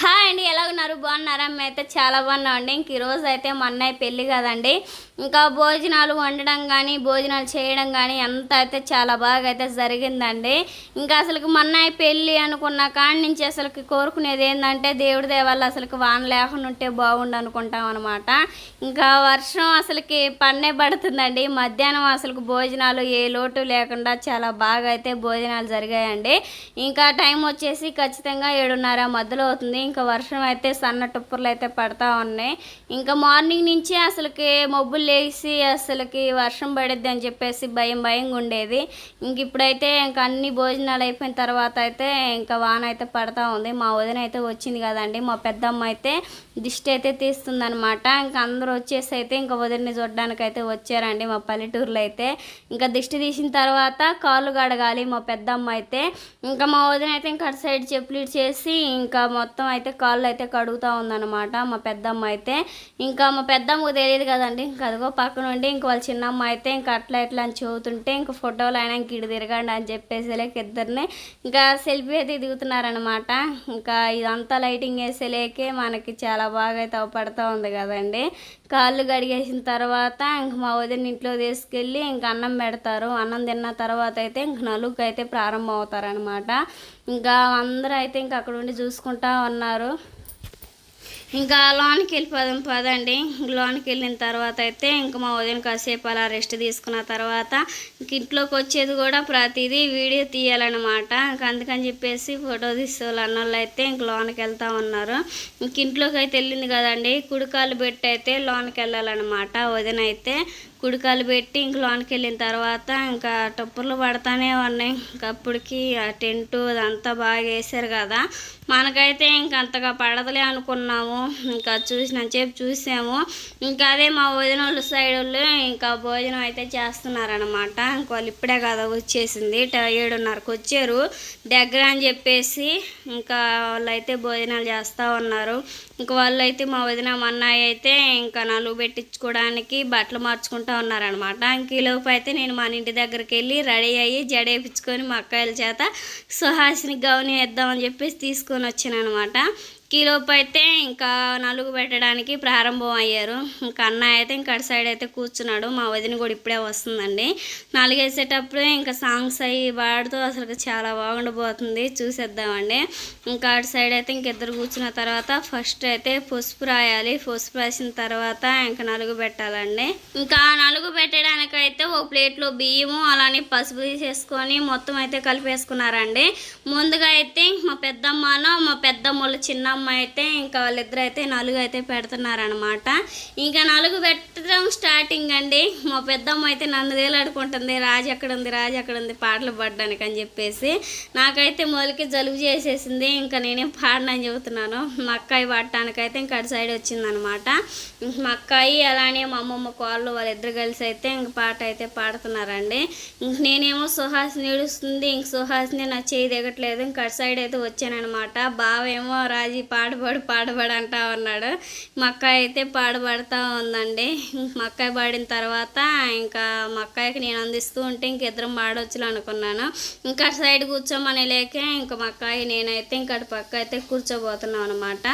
Hi. అండి ఎలా ఉన్నారు? బాగున్నారా? మేమైతే చాలా బాగున్నాం అండి ఇంక ఈరోజు అయితే మా అన్నయ్య పెళ్ళి కదండి. ఇంకా భోజనాలు వండడం కానీ భోజనాలు చేయడం కానీ అంత అయితే చాలా బాగా అయితే జరిగిందండి. ఇంకా అసలుకి మా అన్నయ్య పెళ్ళి అనుకున్న కాడి నుంచి అసలుకి కోరుకునేది ఏంటంటే దేవుడి దేవాళ్ళు అసలుకి వాన లేకుండా ఉంటే బాగుండు అనుకుంటాం అనమాట ఇంకా వర్షం అసలుకి పన్నే పడుతుందండి. మధ్యాహ్నం అసలుకి భోజనాలు ఏ లోటు లేకుండా చాలా బాగా అయితే భోజనాలు జరిగాయండి. ఇంకా టైం వచ్చేసి ఖచ్చితంగా ఏడున్నర మధ్యలో అవుతుంది. ఇంకా వర్షం అయితే సన్న టుప్పర్లు అయితే పడతా ఉన్నాయి. ఇంకా మార్నింగ్ నుంచి అసలుకి మబ్బులు లేచి అసలుకి వర్షం పడిద్ది అని చెప్పేసి భయం భయంగా ఉండేది. ఇంక ఇప్పుడైతే ఇంకా అన్ని భోజనాలు అయిపోయిన తర్వాత అయితే ఇంకా వాన అయితే పడతా ఉంది. మా వదిన అయితే వచ్చింది కదండి. మా పెద్దమ్మ అయితే దిష్టి అయితే తీస్తుందనమాట ఇంకా అందరూ వచ్చేసి అయితే ఇంకా వదిలిని చూడడానికి అయితే వచ్చారండి మా పల్లెటూరులో అయితే. ఇంకా దిష్టి తీసిన తర్వాత కాళ్ళు కడగాలి మా పెద్దమ్మ అయితే. ఇంకా మా వదిన అయితే ఇంకా అటు సైడ్ చెప్పులు చేసి ఇంకా మొత్తం అయితే కాళ్ళు అయితే కడుగుతూ ఉందన్నమాట. మా పెద్దమ్మ అయితే ఇంకా మా పెద్దమ్మకు తెలియదు కదండి. ఇంకా అదిగో పక్కన ఉండి వాళ్ళ చిన్నమ్మ అయితే ఇంకా అట్లా ఇట్లా అని చెబుతుంటే ఇంకా ఫోటోలు అయినా ఇంక ఇటు తిరగండి అని చెప్పేసి లేక ఇద్దరిని ఇంకా సెల్ఫీ అయితే దిగుతున్నారనమాట ఇంకా ఇదంతా లైటింగ్ వేసేలేకే మనకి చాలా బాగా అయితే అవపడుతూ ఉంది కదండి. కాళ్ళు కడిగేసిన తర్వాత ఇంక మా వదిన ఇంట్లో తీసుకెళ్ళి ఇంక అన్నం పెడతారు. అన్నం తిన్న తర్వాత అయితే ఇంక నలుగు అయితే ప్రారంభం అవుతారనమాట ఇంకా అందరూ అయితే ఇంక అక్కడ ఉండి చూసుకుంటా ఉన్నారు. ఇంకా లోనికి వెళ్ళిపోదాం పదండి. లోనికి వెళ్ళిన తర్వాత అయితే ఇంకా మా ఉదయం కాసేపు అలా రెస్ట్ తీసుకున్న తర్వాత ఇంక ఇంట్లోకి వచ్చేది కూడా ప్రతిదీ వీడియో తీయాలన్నమాట. ఇంక అందుకని చెప్పేసి ఫోటో తీసే వాళ్ళు అన్నోళ్ళు అయితే ఇంక లోనికి వెళ్తా ఉన్నారు. ఇంక ఇంట్లోకి అయితే వెళ్ళింది కదండి. కుడికాలు పెట్టి అయితే లోనికి వెళ్ళాలన్నమాట వదిన అయితే. కుడికాలు పెట్టి ఇంక లోనికి వెళ్ళిన తర్వాత ఇంకా టప్పులు పడతానే ఉన్నాయి. ఇంకప్పటికి ఆ టెంట్ అదంతా బాగా వేసారు కదా. మనకైతే ఇంక అంతగా పడదలే అనుకున్నాము. ఇంకా చూసినంతసేపు చూసాము. ఇంకా అదే మా వదిన వాళ్ళ సైడ్ వాళ్ళు ఇంకా భోజనం అయితే చేస్తున్నారనమాట ఇంక వాళ్ళు ఇప్పుడే కదా వచ్చేసింది. ఏడున్నరకు వచ్చారు. దగ్గర అని చెప్పేసి ఇంకా వాళ్ళు అయితే భోజనాలు చేస్తూ ఉన్నారు. ఇంక వాళ్ళు అయితే మా వదిన మా అన్నయ్య అయితే ఇంకా నలుగు పెట్టించుకోవడానికి బట్టలు మార్చుకుంటా ఉన్నారనమాట ఇంక ఈ లోపు అయితే నేను మన ఇంటి దగ్గరికి వెళ్ళి రెడీ అయ్యి జడేపించుకొని మా అక్కయ్యల చేత సుహాసిని గౌని వేద్దామని చెప్పేసి తీసుకొని వచ్చాను అనమాట కిలోపు అయితే ఇంకా నలుగు పెట్టడానికి ప్రారంభం అయ్యారు. ఇంకా అన్నయ్య అయితే ఇంకా అటు సైడ్ అయితే కూర్చున్నాడు. మా వదిన కూడా ఇప్పుడే వస్తుందండి. నలుగేసేటప్పుడు ఇంకా సాంగ్స్ అవి పాడుతూ అసలు చాలా బాగుండబోతుంది చూసేద్దామండి. ఇంకా అటు సైడ్ అయితే ఇంకిద్దరు కూర్చున్న తర్వాత ఫస్ట్ అయితే పసుపు రాయాలి. పసుపు రాసిన తర్వాత ఇంకా నలుగు పెట్టాలండి. ఇంకా నలుగు పెట్టడానికి అయితే ఒక ప్లేట్లో బియ్యము అలానే పసుపు తీసేసుకొని మొత్తం అయితే కలిపేసుకున్నారండి. ముందుగా అయితే మా పెద్దమ్మను మా పెద్దమ్మల అమ్మాయి అయితే ఇంకా వాళ్ళిద్దరు అయితే నలుగు అయితే పెడుతున్నారనమాట ఇంకా నలుగు పెట్టడం స్టార్టింగ్ అండి. మా పెద్దమ్మ అయితే నన్ను వేలాడుకుంటుంది రాజు ఎక్కడ ఉంది రాజు ఎక్కడ ఉంది పాటలు పాడడానికి అని చెప్పేసి నాకైతే మొలికి జలుబు చేసేసింది. ఇంకా నేనేం పాడనని చెబుతున్నాను. మా అక్కాయి పాడటానికైతే ఇంకా అటు సైడ్ వచ్చిందనమాట మా అక్కాయి అలానే మా అమ్మమ్మ కోళ్ళు వాళ్ళిద్దరు కలిసి అయితే ఇంక పాట అయితే పాడుతున్నారండి. ఇంక నేనేమో సుహాసిని ఏడుస్తుంది ఇంక సుహాసిని నా చేయి దిగట్లేదు ఇంక అటు సైడ్ అయితే వచ్చానమాట బావేమో రాజీ పాడుబడు పాడుబడు అంటా ఉన్నాడు. మా అక్కాయి అయితే పాడబడతా ఉందండి. ఇంక మా అక్కాయి పాడిన తర్వాత ఇంకా మా అక్కాయికి నేను అందిస్తూ ఉంటే ఇంక ఇద్దరం పాడొచ్చులు అనుకున్నాను. ఇంకా అటు సైడ్ కూర్చోమని లేక ఇంకా మా అక్కాయి నేనైతే ఇంకా అటు పక్క అయితే కూర్చోబోతున్నాం అనమాట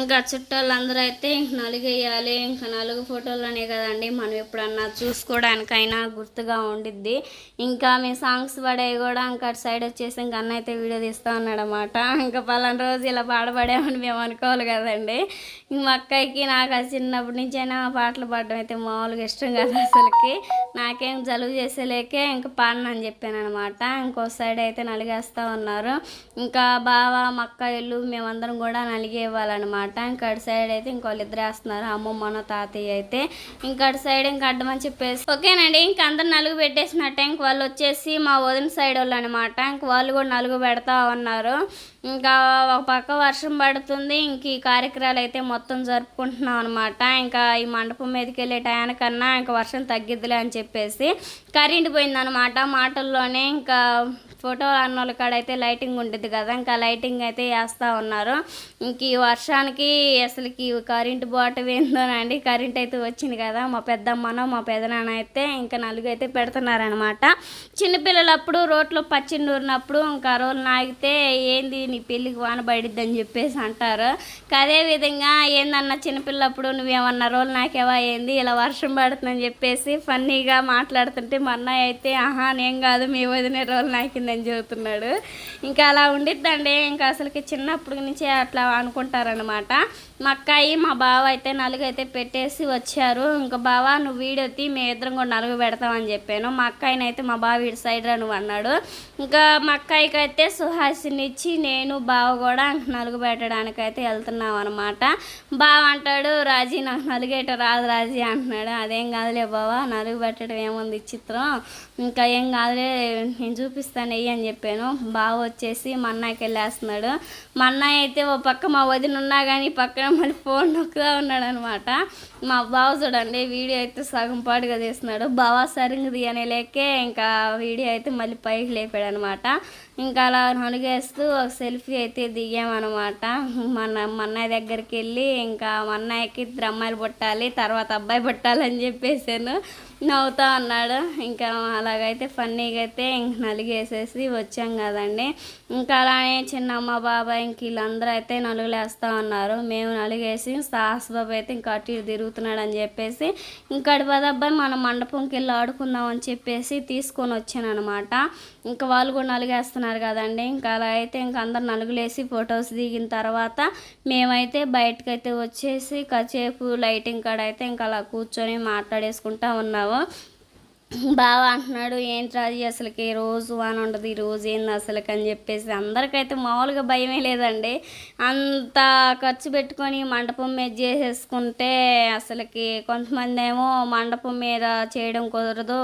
ఇంకా చుట్టాలందరూ అయితే ఇంక నలుగేయాలి ఇంకా నలుగు ఫోటోలనే కదండి. మనం ఎప్పుడన్నా చూసుకోవడానికైనా గుర్తుగా ఉండిద్ది. ఇంకా మీ సాంగ్స్ పడేవి కూడా ఇంకా అటు సైడ్ వచ్చేసి ఇంకా అన్న అయితే వీడియో తీస్తూ ఉన్నాడు అనమాట ఇంకా పలానా రోజు ఇలా పాడబడే అని మేము అనుకోవాలి కదండి. ఇంక మా అక్కయ్యకి నాకు అది చిన్నప్పటి నుంచైనా పాటలు పాడడం అయితే మామూలుగా ఇష్టం కదా అసలుకి. నాకేం జలుబు చేసేలేకే ఇంకా పాడనని చెప్పాను అనమాట ఇంకో సైడ్ అయితే నలిగేస్తూ ఉన్నారు. ఇంకా బావ మా ఇల్లు మేమందరం కూడా నలిగే ఇవ్వాలన్నమాట ఇంకా అటు సైడ్ అయితే ఇంకోళ్ళు ఇద్దరు వేస్తున్నారు అమ్మమ్మన తాతయ్య అయితే. ఇంకా అటు సైడ్ ఇంకా అడ్డమని చెప్పేసి ఓకేనండి. ఇంక అందరు నలుగు పెట్టేసినట్టే ఇంక వాళ్ళు వచ్చేసి మా వదిన సైడ్ వాళ్ళు అనమాట ఇంక వాళ్ళు కూడా నలుగు పెడతా ఉన్నారు. ఇంకా ఒక పక్క వర్షం పడుతుంది ఇంక ఈ కార్యక్రమాలు అయితే మొత్తం జరుపుకుంటున్నాం అనమాట ఇంకా ఈ మండపం మీదకి వెళ్ళే టయానికన్నా ఇంకా వర్షం తగ్గిద్దిలే అని చెప్పేసి కరెంట్ పోయిందనమాట మాటల్లోనే ఇంకా ఫోటో అన్నోళ్ళ కాడ అయితే లైటింగ్ ఉంటుంది కదా ఇంకా లైటింగ్ అయితే వేస్తూ ఉన్నారు. ఇంక ఈ వర్షానికి అసలుకి కరెంటు బాటం ఏందోనండి కరెంట్ అయితే వచ్చింది కదా. మా పెద్దమ్మనో మా పెదనాన్న అయితే ఇంకా నలుగు అయితే పెడుతున్నారనమాట చిన్నపిల్లలప్పుడు రోడ్లో పచ్చి నూరినప్పుడు ఇంకా రోజులు నాగితే ఏంది నీ పెళ్ళికి వాన పడిద్ది అని చెప్పేసి అంటారు. ఇంకా అదే విధంగా చిన్నపిల్లప్పుడు నువ్వేమన్నా రోజులు నాకేవా? ఏంది ఇలా వర్షం పడుతుందని చెప్పేసి ఫన్నీగా మాట్లాడుతుంటే మా అన్నయ్య అయితే ఆహా నేను కాదు మీ వదిన రోజులు నాకింది నాకిందని చెబుతున్నాడు ఇంకా అలా ఉండిద్దండి. ఇంకా అసలుకి చిన్నప్పటి నుంచి అట్లా అనుకుంటారనమాట మా అక్కాయి మా బావ అయితే నలుగు అయితే పెట్టేసి వచ్చారు. ఇంకా బావ నువ్వు వీడొత్తి మీ మేము ఇద్దరం కూడా నలుగు పెడతామని చెప్పాను. మా అక్కాయిని అయితే మా బావ వీడి సైడ్ రా నువ్వు అన్నాడు. ఇంకా మా అక్కాయికి అయితే సుహాసిని ఇచ్చి నేను బావ కూడా నలుగు పెట్టడానికి అయితే వెళ్తున్నాం అనమాట బావ అంటాడు రాజీ నాకు నలుగేట రాదు రాజీ అంటున్నాడు. అదేం కాదులే బావ నలుగు పెట్టడం ఏముంది చిత్రం ఇంకా ఏం కాదులే నేను చూపిస్తాను చెయ్యి అని చెప్పాను. బావ వచ్చేసి మా అన్నయ్యకి వెళ్ళేస్తున్నాడు. మా అన్నయ్య అయితే ఓ పక్క మా వదిన ఉన్నా కానీ పక్కన మళ్ళీ ఫోన్ నొక్కుతా ఉన్నాడు అనమాట మా బావ చూడండి వీడియో అయితే సగం పాటుగా తీస్తున్నాడు. బావ సరిగ్గా తీయనే లేకే ఇంకా వీడియో అయితే మళ్ళీ పైకి లేపాడు అనమాట ఇంకా అలా నలుగేస్తూ ఒక సెల్ఫీ అయితే దిగామన్నమాట మన మా అన్నయ్య దగ్గరికి వెళ్ళి ఇంకా మా అన్నయ్యకి ఇద్దరు అమ్మాయిలు పుట్టాలి తర్వాత అబ్బాయి పుట్టాలని చెప్పేసాను నవ్వుతా అన్నాడు. ఇంకా అలాగైతే ఫన్నీగా అయితే ఇంక నలిగేసేసి వచ్చాం కదండి. ఇంకా అలానే చిన్నమ్మ బాబాయ్ ఇంక వీళ్ళందరూ అయితే నలుగులేస్తూ ఉన్నారు. మేము నలుగేసి సాహస్ బాబు అయితే ఇంకా అటు ఇటు తిరుగుతున్నాడు అని చెప్పేసి ఇంకా పదబ్బాయి మన మండపంకి వెళ్ళి ఆడుకుందాం అని చెప్పేసి తీసుకొని వచ్చానమాట ఇంకా వాళ్ళు కూడా నలుగేస్తున్నారు కదండి. ఇంకా అలా అయితే ఇంకా అందరు నలుగులేసి ఫొటోస్ దిగిన తర్వాత మేమైతే బయటకైతే వచ్చేసి కాసేపు లైటింగ్ కాడ అయితే ఇంకా అలా కూర్చొని మాట్లాడేసుకుంటా ఉన్నాము. బావ అంటున్నాడు ఏంటి రాజు అసలుకి? రోజు వాన ఉండదు ఈ రోజు ఏంది అసలుకి? అని చెప్పేసి అందరికైతే మామూలుగా భయమే లేదండి. అంత ఖర్చు పెట్టుకొని మండపం మీద చేసేసుకుంటే అసలుకి కొంతమంది ఏమో మండపం మీద చేయడం కుదరదు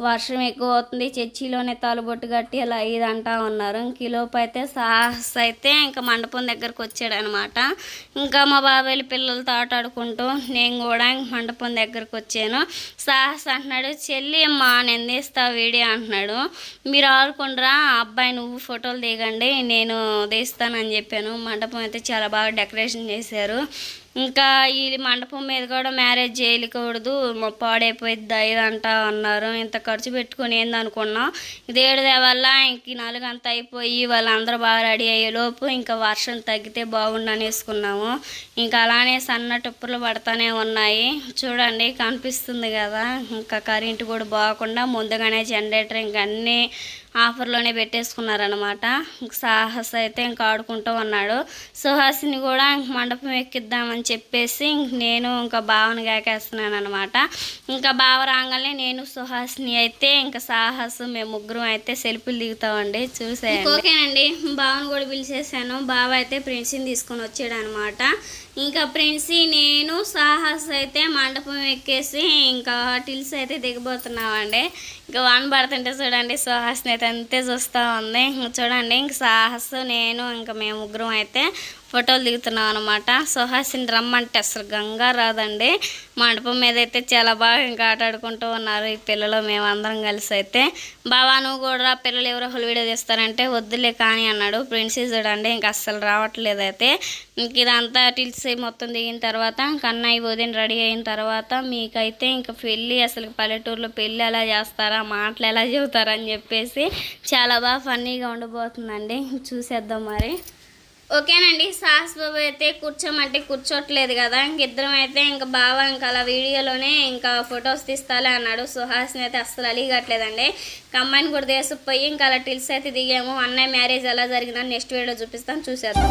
వర్షం ఎక్కువ అవుతుంది చర్చిలోనే తలుబొట్టు కట్టి అలా ఇది అంటా ఉన్నారు. ఇంక అయితే సాహస్ అయితే ఇంకా మండపం దగ్గరకు వచ్చాడనమాట. ఇంకా మా బాబాయ్ పిల్లలతో ఆటాడుకుంటూ నేను కూడా ఇంక మండపం దగ్గరకు వచ్చాను. సాహస్ అంటున్నాడు చెల్లి అమ్మా నేను తీస్తా వీడియో అంటున్నాడు. మీరు ఆడుకుండ్రా అబ్బాయి నువ్వు ఫోటోలు దిగండి నేను తీస్తానని చెప్పాను. మండపం అయితే చాలా బాగా డెకరేషన్ చేశారు. ఇంకా ఈ మండపం మీద కూడా మ్యారేజ్ చేయకూడదు పాడైపోయిద్ది ఇది అన్నారు. ఇంత ఖర్చు పెట్టుకుని ఏందనుకున్నాం దేవుడి వల్ల ఇంక ఈ నాలుగు అయిపోయి వాళ్ళందరూ బాగా రెడీ అయ్యే లోపు ఇంకా వర్షం తగ్గితే బాగుండని వేసుకున్నాము ఇంకా అలానే సన్న టుప్పులు పడతానే ఉన్నాయి. చూడండి కనిపిస్తుంది కదా. ఇంకా కరెంటు కూడా బాగకుండా ముందుగానే జనరేటర్ ఇంక అన్నీ ఆఫర్లోనే పెట్టేసుకున్నారనమాట సాహస్ అయితే ఇంకా ఆడుకుంటూ ఉన్నాడు. సుహాసిని కూడా ఇంక మండపం ఎక్కిద్దామని చెప్పేసి ఇంక నేను ఇంకా బావని గాకేస్తున్నాను అనమాట ఇంకా బావ రాగానే నేను సుహాసిని అయితే ఇంకా సాహస్ మేము ముగ్గురం అయితే సెల్ఫీలు దిగుతామండి. చూసేయండి. ఓకేనండి. బావని కూడా పిలిచేసాను. బావ అయితే ప్రిన్సిని తీసుకొని వచ్చాడు అనమాట ఇంకా ప్రిన్సి నేను సాహస్ అయితే మండపం ఎక్కేసి ఇంకా టిల్స్ అయితే దిగబోతున్నామండి. ఇంకా వాన్ పడుతుంటే చూడండి సుహాస్ని అయితే అంతే చూస్తూ ఉంది. ఇంక చూడండి ఇంక సాహస్ నేను ఇంకా మేము ముగ్గురం అయితే ఫోటోలు దిగుతున్నాం అనమాట సుహాసిని రమ్మంటే అసలు గంగా రాదండి. మండపం మీద అయితే చాలా బాగా ఇంకా ఆట ఆడుకుంటూ ఉన్నారు ఈ పిల్లలు మేము అందరం కలిసి అయితే. బావా నువ్వు కూడా పిల్లలు ఎవరో హోల్ వీడియో తీస్తారంటే వద్దులే కానీ అన్నాడు. ప్రిన్సీ చూడండి ఇంకా అస్సలు రావట్లేదు అయితే. ఇంక ఇదంతా టిల్స్ మొత్తం దిగిన తర్వాత కన్నయ్య వదిన రెడీ అయిన తర్వాత మీకైతే ఇంకా పెళ్ళి అసలు పల్లెటూరులో పెళ్ళి ఎలా చేస్తారా మాటలు ఎలా చెబుతారా అని చెప్పేసి చాలా బాగా ఫన్నీగా ఉండబోతుందండి చూసేద్దాం మరి. ఓకేనండి సాస్ బాబు అయితే కూర్చోమంటే కూర్చోట్లేదు కదా ఇంకిద్దరం అయితే ఇంకా బావ ఇంకా అలా వీడియోలోనే ఇంకా ఫొటోస్ తీస్తాలే అన్నాడు. సుహాస్ని అయితే అస్సలు అలిగట్లేదండి. ఇంకా అమ్మాయిని కూడా తీసుకుపోయి ఇంకా అలా టిల్స్ అయితే దిగాము. అన్నయ్య మ్యారేజ్ ఎలా జరిగిందని నెక్స్ట్ వీడియో చూపిస్తాను చూసేద్దాం.